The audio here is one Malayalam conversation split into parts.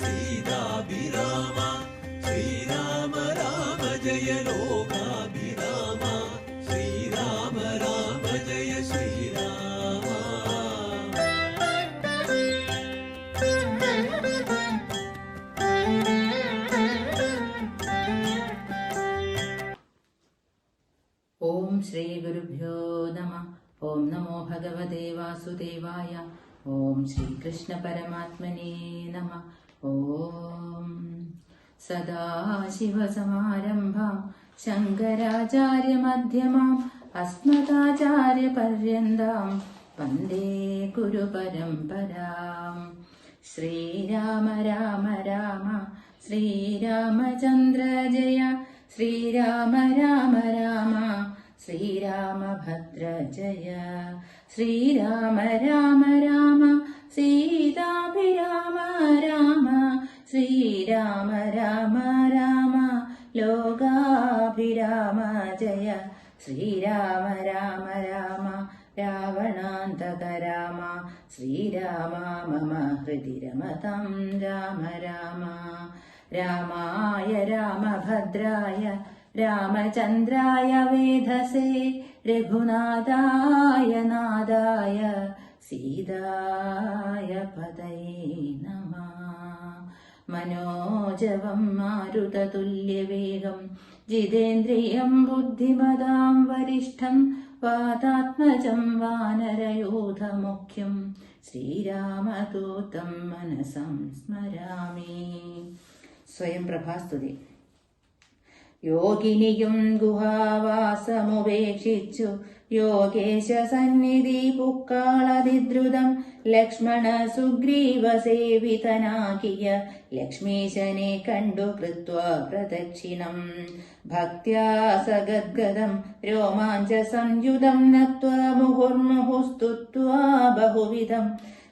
श्रीराम श्रीराम राम जय लोकाभिराम श्रीराम राम जय श्रीराम। ॐ श्रीगुरुभ्यो नमः ॐ नमो भगवदेवासुदेवाय ॐ श्रीकृष्णपरमात्मने नमः। ഓം സദാശിവസമാരംഭാം ശങ്കരാചാര്യമധ്യമാം അസ്മദാചാര്യപര്യന്താം വന്ദേ ഗുരുപരമ്പരാം. ശ്രീരാമ രാമ രാമ ശ്രീരാമചന്ദ്ര ജയ ശ്രീരാമ രാമ രാമ ശ്രീരാമഭദ്ര ജയ ശ്രീരാമ രാമ രാമ സീതാഭിരാമ രാമ ശ്രീരാമ രാമ രാമ ലോകാഭിരാമ ജയ ശ്രീരാമ രാമ രാമ രാവണാന്തക രാമ ശ്രീരാമ മമ ഹൃദി രമതം രാമ രാമ രാമായ രാമഭദ്രായ രാമചന്ദ്രായ വേധസേ രഘുനാഥായ നാദായ സീതായ പതൈ നമ. മനോജവം മാരുതതുല്യവേഗം ജിതേന്ദ്രിയം ബുദ്ധിമതാം വരിഷ്ഠം വാതാത്മജം വാനരയൂഥമുഖ്യം. ശ്രീരാമദൂതം മനസം സ്മരാമി. സ്വയം പ്രഭാസ്തുതി. യോഗിനിയും ഗുഹാവാസമുപേക്ഷിച്ചു. യോഗേശ സന്നിധി പുക്കാളതിദ്രുതം ലക്ഷ്മണ സുഗ്രീവ സേവിതനാകിയ ലക്ഷ്മീശനെ കണ്ടു കൃത്വ പ്രദക്ഷിണം. ഭക്ത്യാ സഗദ്ഗദം രോമാഞ്ച സംയുതം നത്വ മുഹുർമുഹുസ്തുത്വാ ബഹുവിധം.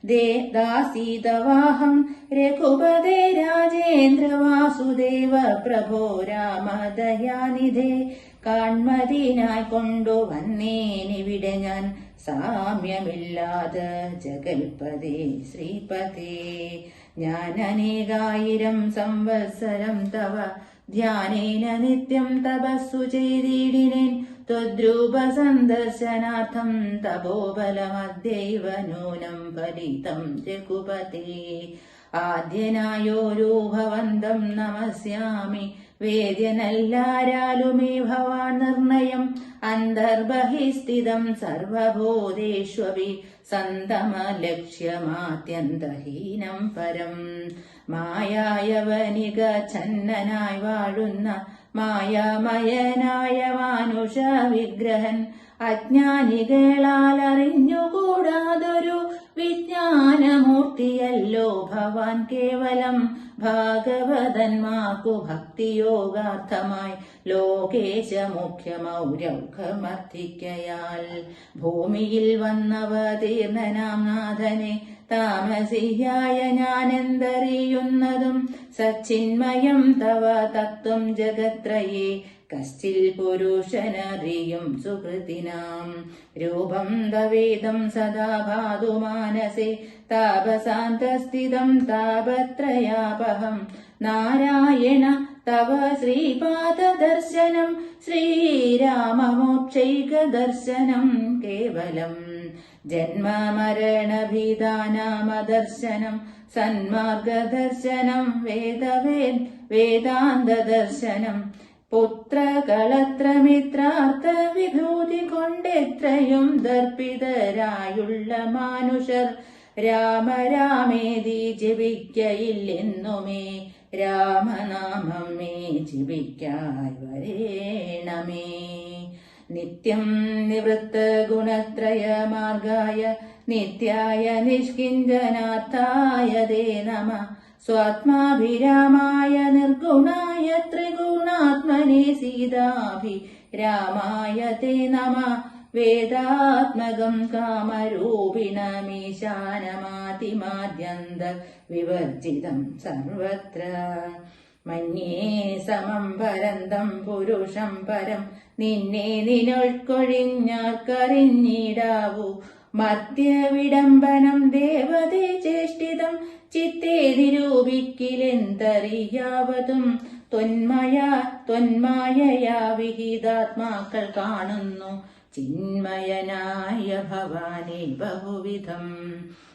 ദേ ദാസീതവാഹം രഘുപദേ രാജേന്ദ്ര വാസുദേവ പ്രഭോ രാമദയാനിധേ കാൺമതിനായി കൊണ്ടു വന്നേനിവിടെ ഞാൻ സാമ്യമില്ലാതെ ജഗൽപതേ ശ്രീപതേ. ഞാൻ അനേകായിരം സംവത്സരം തവ ധ്യാനേന നിത്യം തപസ്സു ചെയ്തിടിനേൻ സന്ദർശനാർത്ഥം തപോബലമദ്യൈവ നൂനം ഫലിതം രഘുപതേ. ആദ്യനായോരോ ഭവന്തം നമസ്യാമി. വേദ്യനല്ലാരാലുമേ ഭവാൻ നിർണയം. അന്തർബഹിസ്ഥിതം സർവബോധേഷ്വപി സന്തമലക്ഷ്യമാത്യന്തഹീനം പരം. മായായവനിക ഛന്നനായി വാഴുന്ന മായാമയനായ മാനുഷ വിഗ്രഹൻ അജ്ഞാനികളാൽ അറിഞ്ഞുകൂടാതൊരു വിജ്ഞാനമൂർത്തിയല്ലോ ഭവാൻ കേവലം ഭാഗവതന്മാർക്കു ഭക്തിയോഗാർത്ഥമായി ലോകേശ മുഖ്യമൗരൗഖമർത്ഥിക്കയാൽ ഭൂമിയിൽ വന്നവതീർണനാം നാഥനെ താമസിയായ ഞാനെന്തറിയുന്നതും സച്ചിന്മയം തവ തത്വം ജഗത്രയേ കശ്ചിൽ പുരുഷനറിയും സുഹൃത്തിനാം. രൂപം ദവേദം സദാ ഭാതു മാനസേ താപസാന്തസ്ഥിതം താപത്രയാപഹം. നാരായണ തവ ശ്രീപാദദർശനം ശ്രീരാമമോക്ഷൈകദർശനം കേവലം ജന്മമരണഭീതാനാമദർശനം സന്മാർഗദർശനം വേദവേ വേദാന്തദർശനം. പുത്രകളത്രമിത്രാർത്ഥ വിഭൂതി കൊണ്ടെത്രയും ദർപ്പിതരായുള്ള മാനുഷർ രാമരാമേതി ജപിക്കയില്ലെന്നുമേ രാമനാമം മേ ജപിക്കായി വരേണമേ. നിത്യം നിവൃത്ത ഗുണത്രയ മാർഗായ നിത്യായ നിഷ്കിഞ്ചനാർത്ഥായ ദേ നമ. സ്വാത്മാഭിരാമായ നിർഗുണായ ത്രിഗുണാത്മനെ സീതാഭി രാമായ തേ നമ. വേദാത്മകം കാമരൂപിണമീശാനമാതിമാദ്യന്ത വിവർജിതം സർവത്ര. മന്യേ സമം പരന്തം പുരുഷം പരം. നിന്നെ നിനൊൾക്കൊഴിഞ്ഞാർക്കറിഞ്ഞിടാവൂ. വിടംബനം ദേവതേ ചേഷ്ടിതം. ചിത്തേ നിരൂപിക്കിലെന്തറിയാവതും. ത്വന്മയ ത്വന്മായയാ വിഹിതാത്മാക്കൾ കാണുന്നു. ചിന്മയനായ ഭവാനെ ബഹുവിധം.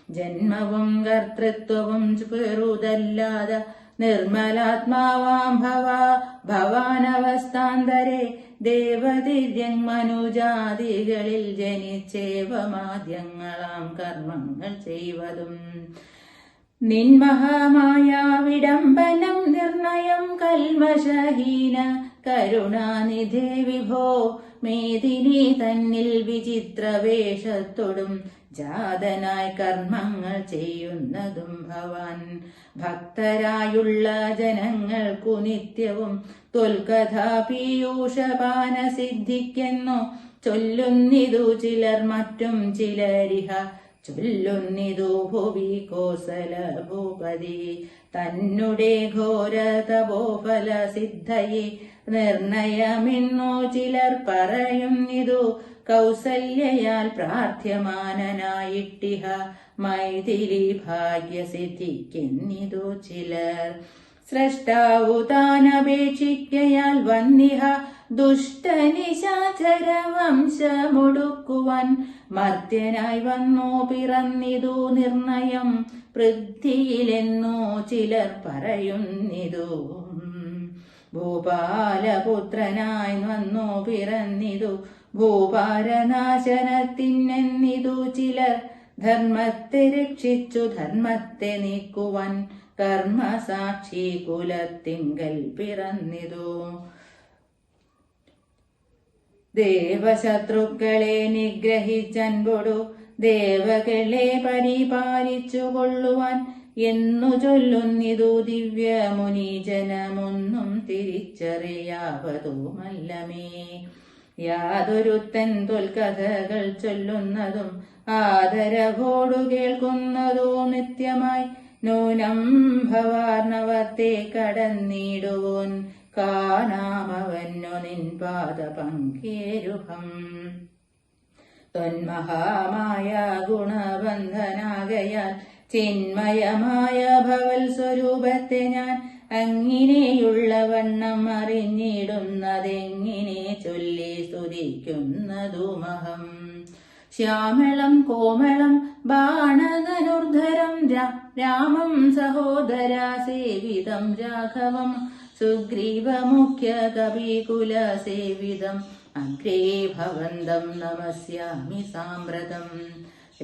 ജന്മവും കർത്തൃത്വവും പെറുതല്ലാതെ നിർമ്മലാത്മാവാം ഭവ ഭവാനവസ്ഥാന്തരെ. ദേവദിര്യങ്ങ് ജനിച്ചേവമാദ്യങ്ങളാം കർമ്മങ്ങൾ ചെയ്വതും. നിൻമഹമായ വിടംബനം നിർണയം കൽമശഹീന കരുണാനിധേ വിഭോ. മേദിനി തന്നിൽ വിചിത്രവേഷത്തോടും. ജാതനായി കർമ്മങ്ങൾ ചെയ്യുന്നതും ഭവാൻ. ഭക്തരായുള്ള ജനങ്ങൾക്കു നിത്യവും തൊൽകഥാ പീയൂഷപാന സിദ്ധിക്കുന്നു ചൊല്ലുന്നിതു ചിലർ മറ്റും ചിലരിഹ. ചൊല്ലുന്നിതു ഭുവി കോസല ഭൂപതി. തന്നുടെ ഘോര തപോഫല സിദ്ധയെ നിർണയമെന്നോ ചിലർ പറയുന്നിതു കൗസല്യയാൽ പ്രാർത്ഥ്യമാനനായിട്ടിഹ. മൈഥിലി ഭാഗ്യസിദ്ധിക്കെന്നിതു ചിലർ. സ്രഷ്ടാവു താനപേക്ഷിക്കയാൽ വന്നിഹ. ദുഷ്ടനിശാചര വംശമൊടുക്കുവാൻ മർത്യനായി വന്നോ പിറന്നിതു നിർണയം. പൃഥ്വിയിലെന്നോ ചിലർ പറയുന്നിതു. ഭൂപാലപുത്രനായി വന്നോ പിറന്നിതു. ഭൂപാരനാശനത്തിനെന്നിതു ചിലർ ധർമ്മത്തെ രക്ഷിച്ചു ധർമ്മത്തെ നീക്കുവാൻ കർമ്മസാക്ഷി കുലത്തിങ്കൽ പിറന്നിതു. ദേവശത്രുക്കളെ നിഗ്രഹിച്ചൻപൊടു ദേവകളെ പരിപാലിച്ചു കൊള്ളുവാൻ എന്നു ചൊല്ലുന്നിതു ദിവ്യ മുനീജനമൊന്നും തിരിച്ചറിയാവതുമല്ലമേ. യാതൊരുത്തൻ തൊൽക്കഥകൾ ചൊല്ലുന്നതും ആദരവോടു കേൾക്കുന്നതോ നിത്യമായി നൂനം ഭവാർണവത്തെ കടന്നിടുവോൻ കാണാമവന്നു നിൻപാത പങ്കേരുഹം ത്വന്മഹാമായ ഗുണബന്ധനാകയാൽ ചിന്മയമായ ഭവൽ സ്വരൂപത്തെ ഞാൻ അങ്ങിനെയുള്ള വണ്ണം അറിഞ്ഞിടുന്നതെങ്ങിനെ ചൊല്ലി സ്തുതിക്കുന്നതുമഹം. ശ്യാമളം കോമളം ബാണധനുർധരം രാമം സഹോദര സേവിതം രാഘവം സുഗ്രീവമുഖ്യ കവികുല സേവിതം അഗ്രേ ഭവന്തം നമസ്യാമി സാമ്പ്രതം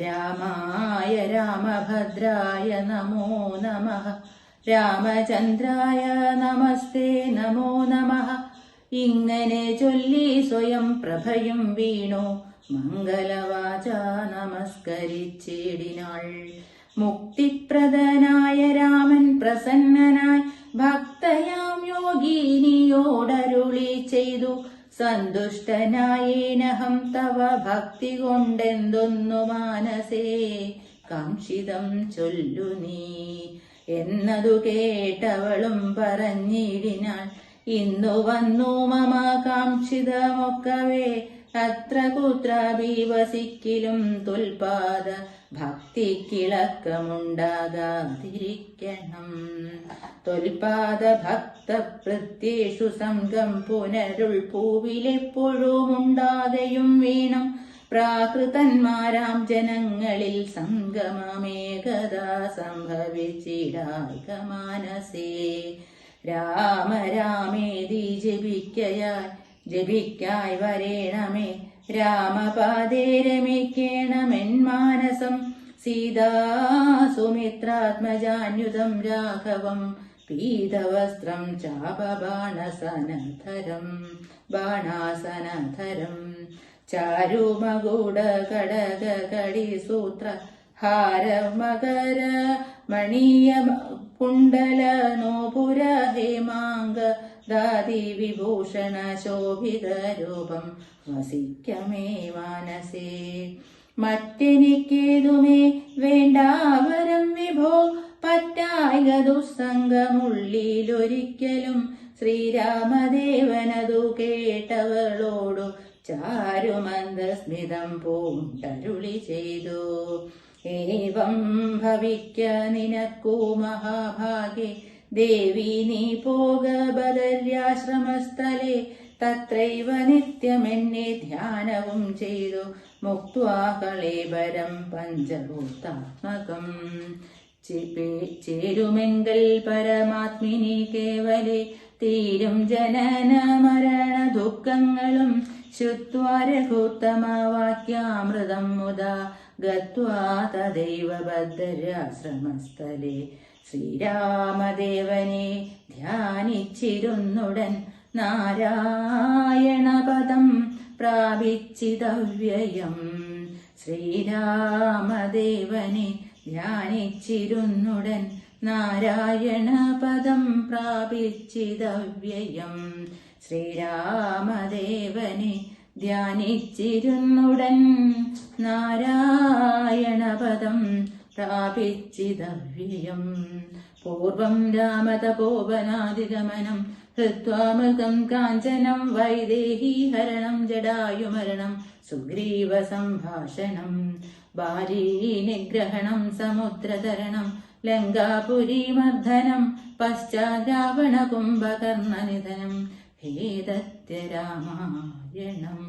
രാമായ രാമഭദ്രായ നമോ നമഃ. രാമചന്ദ്രായ നമസ്തേ നമോ നമ. ഇങ്ങനെ ചൊല്ലി സ്വയം പ്രഭയും വീണു. മംഗലവാച നമസ്കരിച്ചിടിനാൾ. മുക്തിപ്രദനായ രാമൻ പ്രസന്നനായി ഭക്തയാം യോഗിനിയോടരുളി ചെയ്തു. സന്തുഷ്ടനായേനഹം തവ ഭക്തി കൊണ്ടെന്തൊന്നു മാനസേ. കാംക്ഷിതം ചൊല്ലു നീ. എന്നതു കേട്ടവളും പറഞ്ഞിടിനാൾ. ഇന്നു വന്നു മമ കാംക്ഷിതമൊക്കവേ അത്ര കുത്രാപി വസിക്കിലും തുൽപാദ ഭക്തിക്കിളക്കമുണ്ടാകാതിരിക്കണം തൊൽപാദ ഭക്ത പ്രത്യേഷു സംഘം പുനരുൾ പൂവിലെപ്പോഴും ഉണ്ടാകയും വീണം. പ്രാകൃതന്മാരാം ജനങ്ങളിൽ സംഗമമേകത സംഭവിച്ചിടായിക മാനസേ രാമ രാമേതി ജപിക്കയാൽ ജപിക്കായി വരേണമേ. രാമപാദേ രമിക്കേണമെൻ മാനസം രാഘവം പീതവസ്ത്രം ചാപബാണസനധരം ബാണാസനധരം. ചാരുമകുട കടക കടി സൂത്ര ഹാര മകര മണിയ കുണ്ടല നോപുര ഹേമാങ്ക ദാതി വിഭൂഷണ ശോഭിത രൂപം വസിക്കമേ മാനസേ. മറ്റെനിക്കേതുമേ? വേണ്ടാവരം വിഭോ. പറ്റായ ദുസ്സംഗമുള്ളിലൊരിക്കലും ശ്രീരാമദേവനതു കേട്ടവളോടു ചാരുമന്ദസ്മിതം പൂണ്ടരുളി ചെയ്തു. ഏവം ഭവിക്ക നിനക്കൂ മഹാഭാഗ്യ. ദേവി നീ പോക ബദല്യാശ്രമസ്ഥലേ. തത്രൈവ നിത്യമെന്നെ ധ്യാനവും ചെയ്തു. മുക്വാ കളേബരം പഞ്ചഭൂതാത്മകം. ചേരുമെങ്കിൽ പരമാത്മിനി കേവലെ. തീരും ജനന മരണ ദുഃഖങ്ങളും മുദാ ഗത്വാ തദൈവ ഭദ്രാശ്രമസ്ഥലെ. ശ്രീരാമദേവനെ ധ്യാനിച്ചിരുന്നുടൻ നാരായണപദം പ്രാപിച്ചിതവ്യയം. ശ്രീരാമദേവനെ ധ്യാനിച്ചിരുന്നുടൻ നാരായണപദം പ്രാപിച്ചിതവ്യയം. ശ്രീരാമദേവനെ ധ്യാനിച്ചിരുന്നുടൻ നാരായണപദം പ്രാപിച്ചിതവ്യയം പൂർവം രാമതപോവനാദിഗമനം ഹൃത്വാമൃതം കാഞ്ചനം വൈദേഹീഹരണം ജടായുമരണം സുഗ്രീവസംഭാഷണം സംഭാഷണം ബാലീനിഗ്രഹണം സമുദ്രതരണം ലങ്കാപുരീമർദ്ദനം പശ്ചാദ്രാവണ കുംഭകർണനിധനം ഹേദത്യ രാമായണം.